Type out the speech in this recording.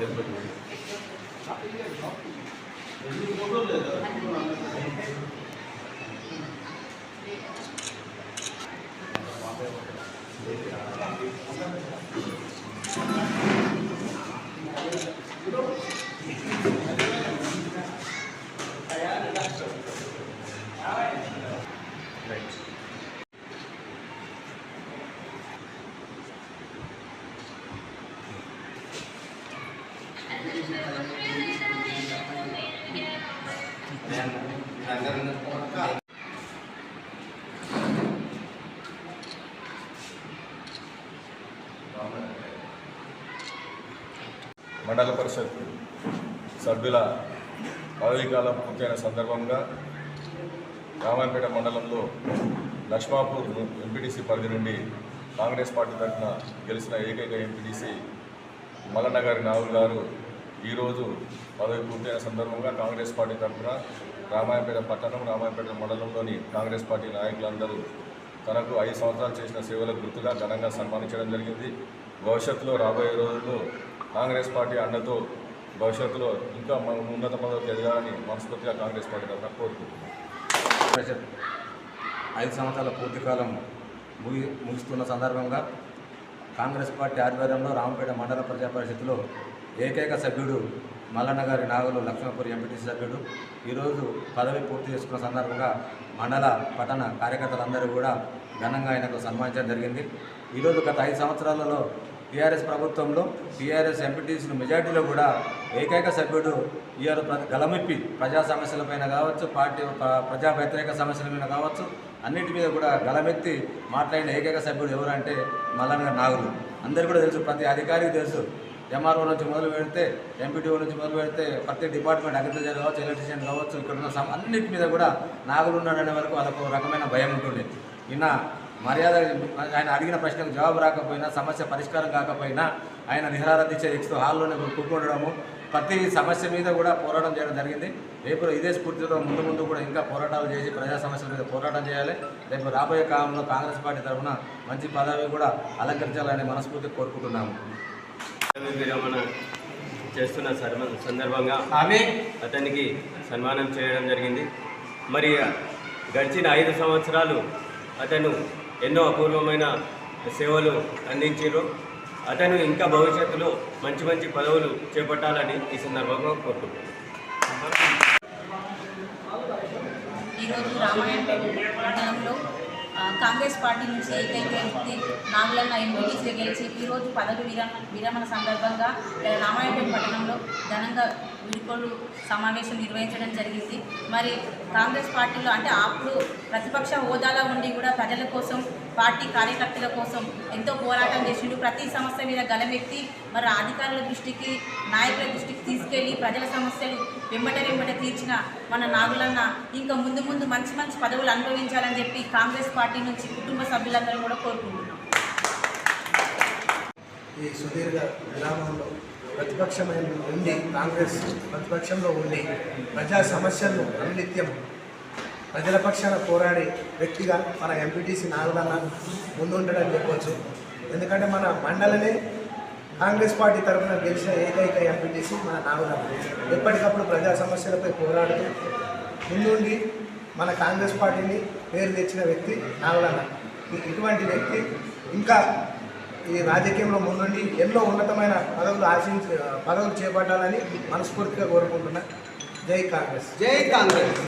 డెబ్బై మండల పరిషత్ సభ్యుల పదవీకాలం పూర్తయిన సందర్భంగా రామాయణపేట మండలంలో లక్ష్మాపూర్ ఎంపీటీసీ పరిధి నుండి కాంగ్రెస్ పార్టీ తరఫున గెలిచిన ఏకైక ఎంపీటీసీ మల్లన్న గారి నావుల్ గారు ఈరోజు పదవి పూర్తయిన సందర్భంగా కాంగ్రెస్ పార్టీ తరఫున రామాయణపేట పట్టణం రామాయపేట మండలంలోని కాంగ్రెస్ పార్టీ నాయకులందరూ తనకు ఐదు సంవత్సరాలు చేసిన సేవలకు గుర్తుగా ఘనంగా సన్మానించడం జరిగింది. భవిష్యత్తులో రాబోయే రోజుల్లో కాంగ్రెస్ పార్టీ అండతో భవిష్యత్తులో ఇంకా మనం ఉన్నత పదవికి ఎదగాలని మనస్ఫూర్తిగా కాంగ్రెస్ పార్టీ తరఫున కోరుకుంటున్నాం. పరిషత్ ఐదు సంవత్సరాల పూర్తికాలం ముగి ముగిస్తున్న సందర్భంగా కాంగ్రెస్ పార్టీ ఆధ్వర్యంలో రామపేట మండల ప్రజా పరిషత్లో ఏకైక సభ్యుడు మల్లన్న గారి నాగులు లక్ష్మణపురి ఎంపీటీసీ సభ్యుడు. ఈరోజు పదవి పూర్తి చేసుకున్న సందర్భంగా మండల పట్టణ కార్యకర్తలందరూ కూడా ఘనంగా ఆయనకు సన్మానించడం జరిగింది. ఈరోజు గత ఐదు సంవత్సరాలలో టీఆర్ఎస్ ప్రభుత్వంలో టీఆర్ఎస్ ఎంపీటీసీలు మెజార్టీలో కూడా ఏకైక సభ్యుడు ఇవాళ ప్ర గలమెప్పి ప్రజా సమస్యలపైన కావచ్చు పార్టీ ప్రజా వ్యతిరేక సమస్యల మీద కావచ్చు అన్నిటి మీద కూడా గలమెత్తి మాట్లాడిన ఏకైక సభ్యుడు ఎవరంటే మల్లన్న నాగులు. అందరికీ కూడా తెలుసు ప్రతి అధికారికి తెలుసు. ఎంఆర్ఓ నుంచి మొదలు పెడితే ఎంపీటీఓ నుంచి మొదలు పెడితే ప్రతి డిపార్ట్మెంట్ అగ్రికల్చర్ కావచ్చు ఎలక్ట్రీషియన్ కావచ్చు ఇక్కడ ఉన్న అన్నిటి మీద కూడా నాగులు ఉన్నాడనే వరకు వాళ్ళకు ఒక రకమైన భయం ఉంటుండే. ఈయన మర్యాద ఆయన అడిగిన ప్రశ్నకు జవాబు రాకపోయినా సమస్య పరిష్కారం కాకపోయినా ఆయన నిహార దీక్ష ఇస్తూ హాల్లోనే కూర్చుండడము ప్రతి సమస్య మీద కూడా పోరాటం చేయడం జరిగింది. రేపు ఇదే స్ఫూర్తితో ముందు ముందు కూడా ఇంకా పోరాటాలు చేసి ప్రజా సమస్యల మీద పోరాటం చేయాలి. రేపు రాబోయే కాలంలో కాంగ్రెస్ పార్టీ తరఫున మంచి పదవి కూడా అలంకరించాలని మనస్ఫూర్తి కోరుకుంటున్నాము. చేస్తున్న సందర్భంగా అతనికి సన్మానం చేయడం జరిగింది. మరి గడిచిన ఐదు సంవత్సరాలు అతను ఎన్నో అపూర్వమైన సేవలు అందించారు అతను ఇంకా భవిష్యత్తులో మంచి మంచి పదవులు చేపట్టాలని ఈ సందర్భంగా కోరుకుంటున్నాను. ఈరోజు రామాయణపేట కాంగ్రెస్ పార్టీ నుంచి ఏకైక వ్యక్తి నాగులన్న ఎంపీటీసీ గెలిచి ఈరోజు పదవి విరమణ విరమణ సందర్భంగా రామాయణపేట పట్టణంలో ఘనంగా వీడుకోలు సమావేశం నిర్వహించడం జరిగింది. మరి కాంగ్రెస్ పార్టీలో అంటే అప్పుడు ప్రతిపక్ష హోదాలో ఉండి కూడా ప్రజల కోసం పార్టీ కార్యకర్తల కోసం ఎంతో పోరాటం చేసిండు. ప్రతి సమస్య మీద గలమెత్తి మరి అధికారుల దృష్టికి నాయకుల దృష్టికి తీసుకెళ్ళి ప్రజల సమస్యలు వెంబట వెంబట తీర్చిన మన నాగులన్న ఇంకా ముందు ముందు మంచి మంచి పదవులు అనుభవించాలని చెప్పి కాంగ్రెస్ పార్టీ నుంచి కుటుంబ సభ్యులందరూ కూడా కోరుకుంటున్నాం. ఈ సుదీర్ఘ విరామంలో ప్రతిపక్షమైన ఉండి కాంగ్రెస్ ప్రతిపక్షంలో ఉండి ప్రజా సమస్యలను అనునిత్యం ప్రజల పక్షాన పోరాడే వ్యక్తిగా మన ఎంపీటీసీ నాగులన్న ముందుంటాడని చెప్పవచ్చు ఎందుకంటే మన మండలనే కాంగ్రెస్ పార్టీ తరఫున గెలిచిన ఏకైక ఎంపీటీసీ మన నాగదన్న ఎప్పటికప్పుడు ప్రజా సమస్యలపై పోరాడుతూ ముందుండి మన కాంగ్రెస్ పార్టీని పేరు తెచ్చిన వ్యక్తి నాగదన్న ఇటువంటి వ్యక్తి ఇంకా ఈ రాజకీయంలో ముందుండి ఎన్నో ఉన్నతమైన పదవులు ఆశించి పదవులు చేపట్టాలని మనస్ఫూర్తిగా కోరుకుంటున్నా. జై కాంగ్రెస్. జై కాంగ్రెస్.